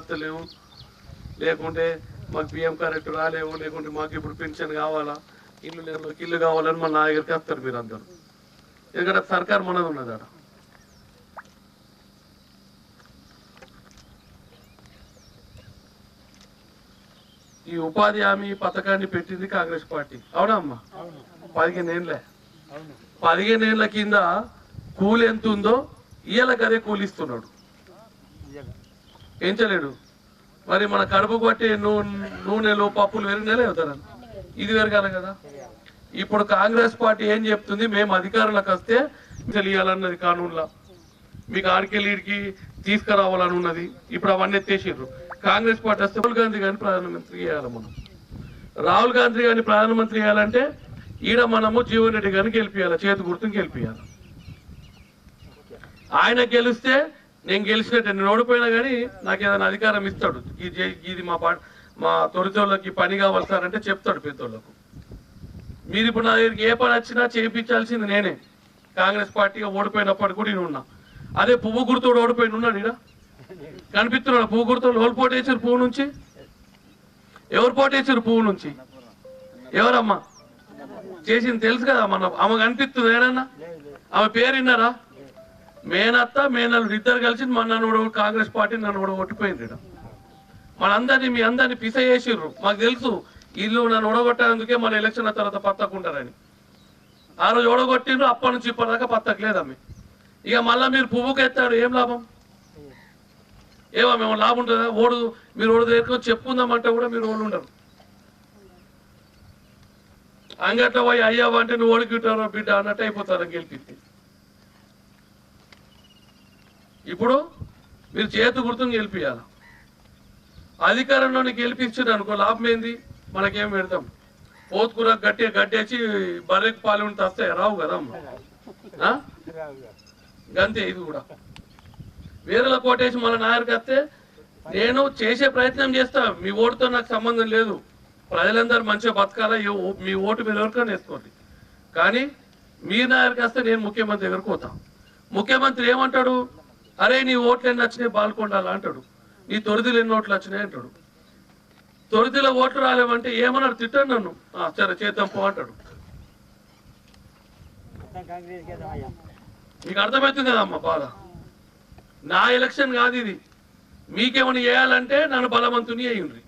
వస్తలేవు లేకుంటే మాకు బియ్యం కరెక్ట్ రాలేవు. లేకుంటే మాకు ఇప్పుడు పెన్షన్ కావాలా? ఇల్లు లేదు ఇల్లు కావాలని మన నా దగ్గరికి వస్తారు మీరు అందరు ఎందుకంటే సర్కార్ మనది ఉన్నది ఆడ. ఈ ఉపాధి హామీ పథకాన్ని పెట్టింది కాంగ్రెస్ పార్టీ. అవునా అమ్మా? పదిహేను ఏళ్ళే. పదిహేను ఏళ్ళ కింద కూలి ఎంత ఉందో ఇయ్యాలకు అదే కూలి ఏం చేయలేడు. మరి మన కడుపు బట్టి నూనెలు పప్పులు పెరిగినాలే అవుతారా ఇది పెరగాలి కదా. ఇప్పుడు కాంగ్రెస్ పార్టీ ఏం చెప్తుంది? మేము అధికారంలోకి వస్తే తెలియాలన్నది కానూన్లో. మీకు ఆడికెళ్ళిడికి తీసుకురావాలని ఉన్నది ఇప్పుడు అవన్నీ ఎత్తేసారు కాంగ్రెస్ పార్టీ వస్తే రాహుల్ గాంధీ గారిని ప్రధానమంత్రి చేయాలి మనం. రాహుల్ గాంధీ గారిని ప్రధానమంత్రి చేయాలంటే ఈడ మనము జీవన్ రెడ్డి గారిని గెలిపించాలి చేతి గుర్తుని గెలిపియాలి. ఆయన గెలిస్తే నేను గెలిచినట్టు. నేను ఓడిపోయినా కానీ నాకు ఏదైనా అధికారం ఇస్తాడు. ఇది ఇది మా పా మా తొలితోళ్ళకి పని కావాలి సార్ అంటే చెప్తాడు పెద్దోళ్ళకు. మీరు ఇప్పుడు నా దగ్గరికి ఏ పని వచ్చినా చేయించాల్సింది నేనే. కాంగ్రెస్ పార్టీగా ఓడిపోయినప్పటికి కూడా నేను ఉన్నా. అదే పువ్వు గుర్తుడు ఓడిపోయిన ఉన్నాడు ఈడ. కనిపిస్తున్నాడు పువ్వు గుర్తుడు. ఎవరు పోటేసారు పువ్వు నుంచి? ఎవరు పోటేసారు పువ్వు నుంచి? ఎవరమ్మా? చేసింది తెలుసు కదా మన ఆమె కనిపిస్తుంది ఏడన్నా? ఆమె పేరు విన్నారా? మేనత్త మేనల్లుడు ఇద్దరు కలిసి మన నన్ను కూడా కాంగ్రెస్ పార్టీ నన్ను కూడా ఓడిపోయింది మనందరినీ మీ అందరినీ పిస చేసిర్రు మాకు తెలుసు ఇల్లు నన్ను ఓడగొట్టేందుకే మన ఎలక్షన్ తర్వాత పత్తకుంటారని. ఆ రోజు ఓడగొట్టిండ్రు అప్పటి నుంచి ఇప్పటిదాకా పత్తకలేదమ్మి ఇక మళ్ళా మీరు పువ్వుకు ఎత్తాడు ఏం లాభం? ఏమో మేము లాభం ఉంటుందా? ఓడు మీరు ఓడు దగ్గర చెప్పుకుందామంటే కూడా మీరు ఓడు ఉండరు. అంగట్లో పోయి అయ్యావంటే నువ్వు ఓడికిటారో బిడ్డ అన్నట్టు అయిపోతారు గెలిపి ఇప్పుడు మీరు చేతి గుర్తుని గెలిపియాలి. అధికారంలోని గెలిపించారు అనుకో లాభం ఏంది? మనకేం పెడతాం? పోతుకూర గట్టి గట్టేసి బర్రెకి పాలు ఉంటే రావు కదా అమ్మ. గంతే ఇది కూడా. వేరేల కోటేసి మన నాయకు వస్తే నేను చేసే ప్రయత్నం చేస్తా. మీ ఓటుతో నాకు సంబంధం లేదు. ప్రజలందరూ మంచిగా బతకాలా? ఓ- మీ ఓటు మీరు ఎవరికైనా వేసుకోండి. కానీ మీ నాయకు వస్తే నేను ముఖ్యమంత్రి దగ్గరకు ముఖ్యమంత్రి ఏమంటాడు? అరే నీ ఓట్లు ఎన్ని వచ్చినాయి పాల్కొండాలా అంటాడు. నీ తొరిదిలు ఎన్ని ఓట్లు వచ్చినాయి అంటాడు. తొరిదిలో ఓట్లు రాలేమంటే ఏమన్నాడు? తిట్టాడు నన్ను. "ఆ, సరే చేద్దాం పో అంటాడు. మీకు అర్థమవుతుంది కదమ్మా బాధ? నా ఎలక్షన్ కాదు ఇది. మీకేమైనా చేయాలంటే నన్ను బలవంతుని అయ్యిండ్రి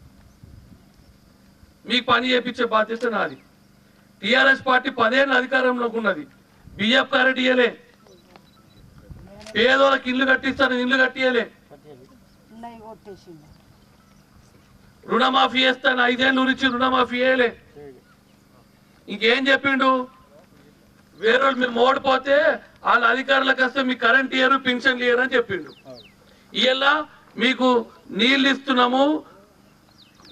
మీకు పని చేయించే బాధ్యత నాది. టిఆర్ఎస్ పార్టీ పదేళ్ళు అధికారంలోకి ఉన్నది. బిఎఫ్ కారెట్ ఇయ్యలే. పేదోళ్ళకి ఇల్లు కట్టిస్తాను ఇల్లు కట్టియలే. రుణమాఫీ చేస్తాను ఐదేళ్ళు గురించి రుణమాఫీ చేయలే. ఇంకేం చెప్పిండు? వేరే వాళ్ళు మేము ఓడిపోతే వాళ్ళ అధికారులకు వస్తే మీకు కరెంట్ ఇయ్యరు పింఛన్లు ఇయ్యరు అని చెప్పిండు. ఇలా మీకు నీళ్ళు ఇస్తున్నాము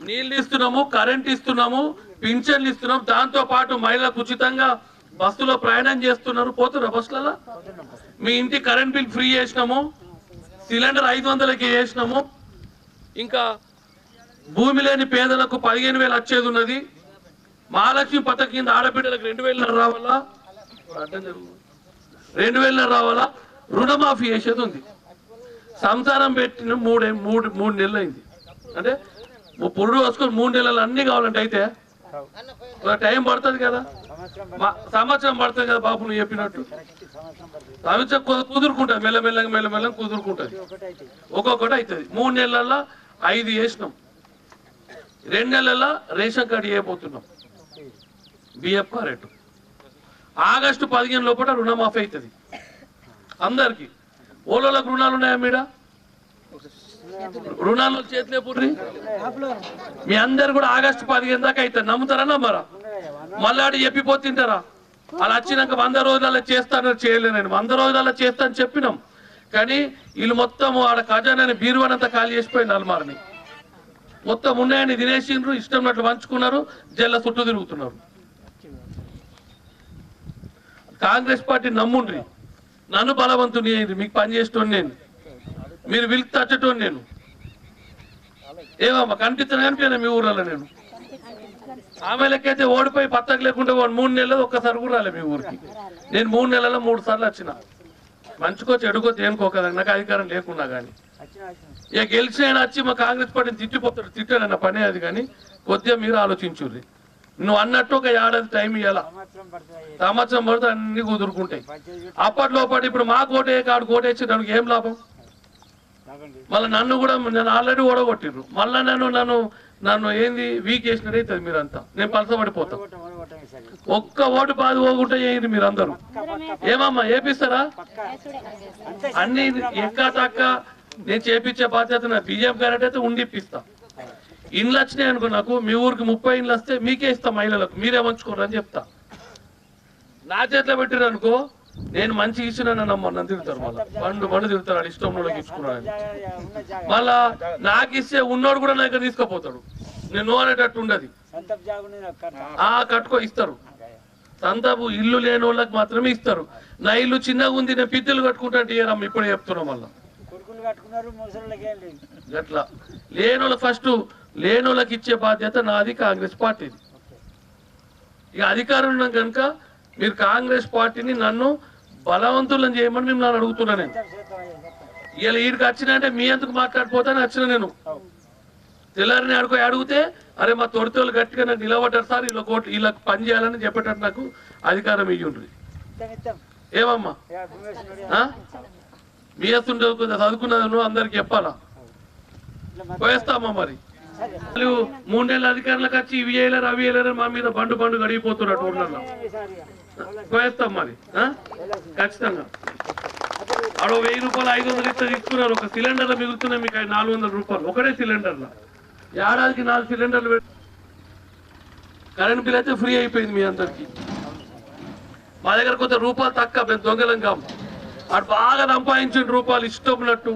నీళ్ళు ఇస్తున్నాము కరెంట్ ఇస్తున్నాము పింఛన్లు ఇస్తున్నాము దాంతో పాటు మహిళలకు ఉచితంగా బస్సులో ప్రయాణం చేస్తున్నారు పోతున్నారు బస్సులలో? మీ ఇంటి కరెంట్ బిల్ ఫ్రీ చేసినాము సిలిండర్ ఐదు వందలకి చేసినాము. ఇంకా భూమి లేని పేదలకు పదిహేను వేలు వచ్చేది ఉన్నది. మహాలక్ష్మి పథకం కింద ఆడబిడ్డలకు రెండు వేలు రావాలా? రెండు వేలు రావాలా? రుణమాఫీ చేసేది ఉంది. సంసారం పెట్టిన మూడే మూడు మూడు నెలలు అయింది అంటే పొరుడు వసుకొని మూడు నెలలు అన్ని కావాలంటే అయితే టైం పడుతుంది కదా. సంవత్సరం పడుతుంది కదా బాబు నువ్వు చెప్పినట్టు. సంవత్సరం కుదురుకుంటుంది మెల్లమెల్లగా మెల్లమెల్లగా కుదురుకుంటుంది. ఒక్కొక్కటి అవుతుంది. మూడు నెలల్లో ఐదు వేసినాం. రెండు నెలల్లో రేషన్ కార్డు చేయబోతున్నాం బిఎఫ్ రేటు ఆగస్టు పదిహేను లోపల రుణమాఫీ అవుతుంది. అందరికి. ఓలోలకు రుణాలు ఉన్నాయా మీడ? రుణాలు చేతిలే పుర్రి? మీ అందరు కూడా ఆగస్టు పదిహేను దాకా అవుతుంది నమ్ముతారా నమ్మరా? మళ్ళాడు చెప్పిపోతుంటారా అలా వచ్చినాక వంద రోజులలో చేస్తానని చేయలేనండి వంద రోజులలో చేస్తాను చెప్పినాం. కానీ వీళ్ళు మొత్తం ఆడ ఖజానాని బీరువానంతా ఖాళీ చేసిపోయింది అల్మార్ని. మొత్తం ఉన్నాయని తినేసిండ్రు ఇష్టం నట్లు పంచుకున్నారు జల్ల చుట్టూ తిరుగుతున్నారు. కాంగ్రెస్ పార్టీ నమ్ముండ్రి. నన్ను బలవంతుని అయింది. మీకు పని చేసేటోని నేను. మీరు విలికి తచ్చటోని నేను. ఏమమ్మా కనిపిస్తున్నా కనిపించాను మీ ఊర్లలో నేను. ఆమె లెక్కైతే ఓడిపోయి పత్తకు లేకుండా వాడు మూడు నెలలు ఒక్కసారి కూడా రాలే మీ ఊరికి. నేను మూడు నెలల్లో మూడు సార్లు వచ్చిన. మంచుకో చెడుకో కదా నాకు అధికారం లేకున్నా కానీ. ఇక గెలిచిన ఆయన వచ్చి మా కాంగ్రెస్ పార్టీని తిట్టిపోతాడు తిట్టాడన్న పనే అది కానీ. కొద్దిగా మీరు ఆలోచించుర్రి. నువ్వు అన్నట్టు ఒక ఏడాది టైం ఇవ్వాల సంవత్సరం పడితే అన్ని కుదురుకుంటాయి. అప్పట్లో పాటు ఇప్పుడు మా కోటే కాడు కోటేసి దానికి ఏం లాభం? మళ్ళీ నన్ను కూడా నేను ఆల్రెడీ ఓడగొట్టిర్రు. మళ్ళీ నన్ను నన్ను నన్ను ఏంది వీక్ చేసినట్టు అవుతుంది మీరంతా. నేను పలసపడిపోతా ఒక్క ఓటు బాధ పోగుంటే చేయండి మీరందరూ? ఏమమ్మా ఏపిస్తారా? అన్ని ఎక్క తక్క నేను చేపించే బాధ్యత నా బియ్యం క్యారెట్ అయితే ఉండిప్పిస్తా ఇండ్లు వచ్చినాయి అనుకో నాకు మీ ఊరికి ముప్పై ఇండ్లు వస్తే మీకే ఇస్తా మహిళలకు. మీరే మంచుకోరు అని చెప్తా. నా చేతిలో పెట్టిరు అనుకో నేను మంచి ఇచ్చిన నమ్మ నన్ను తిడతారు మళ్ళీ. పండు పండు తిడతారు వాడు ఇష్టం ఇచ్చుకున్నాను మళ్ళా నాకు ఇస్తే ఉన్నోడు కూడా నా దగ్గర తీసుకుపోతాడు. నేను అనేటట్టు ఉండదు. ఆ కట్టుకో ఇస్తారు. సంతాపు ఇల్లు లేని వాళ్ళకి మాత్రమే ఇస్తారు. నా ఇల్లు చిన్నగా ఉంది నేను పిత్తులు కట్టుకుంటా అంటే ఇయ్యరమ్మ ఇప్పుడే చెప్తున్నాం మళ్ళా. అట్లా లేని వాళ్ళకి ఫస్ట్ లేని వాళ్ళకి ఇచ్చే బాధ్యత నాది కాంగ్రెస్ పార్టీది. ఇక అధికారం ఉన్నాం కనుక మీరు కాంగ్రెస్ పార్టీని నన్ను బలవంతులను చేయమని మిమ్మల్ని అడుగుతున్నా నేను. ఇలా వీడికి వచ్చిన అంటే మీ ఎందుకు మాట్లాడిపోతాను వచ్చిన నేను. తెల్లారిని అడుగు అడిగితే అరే మా తొడితోళ్ళు గట్టిగా నాకు నిలబడ్డారు సార్ ఇలా కోట్లు ఇలా పని చేయాలని చెప్పేటట్టు నాకు అధికారం ఇయ్యుండ్రి. ఉంటుంది ఏమమ్మా? ఇక భూమేశ్వరుడు ఆ? మీ ఎత్తుండే చదువుకున్నది అందరికి చెప్పాలా? పోయేస్తామా మరి? వాళ్ళు మూడేళ్ళ అధికారులకు వచ్చి ఇవి వేయలేరు అవి వేయలేరు మా మీద బండు బండు గడిగిపోతున్నట్టు ఊళ్ళల్లో పోయేస్తాం మరి ఖచ్చితంగా. ఆడ వెయ్యి రూపాయలు ఐదు వందలు ఇస్తే తీసుకున్నారు. ఒక సిలిండర్లో మిగులుతున్నాయి మీకు నాలుగు వందల రూపాయలు. ఒకటే సిలిండర్లో. ఏడాదికి నాలుగు సిలిండర్లు పెట్టి కరెంట్ బిల్ అయితే ఫ్రీ అయిపోయింది మీ అందరికి. మా దగ్గర కొంత రూపాయలు తక్కువ మేము దొంగలం కాము. అటు బాగా సంపాదించిన రూపాయలు ఇష్టం ఉన్నట్టు.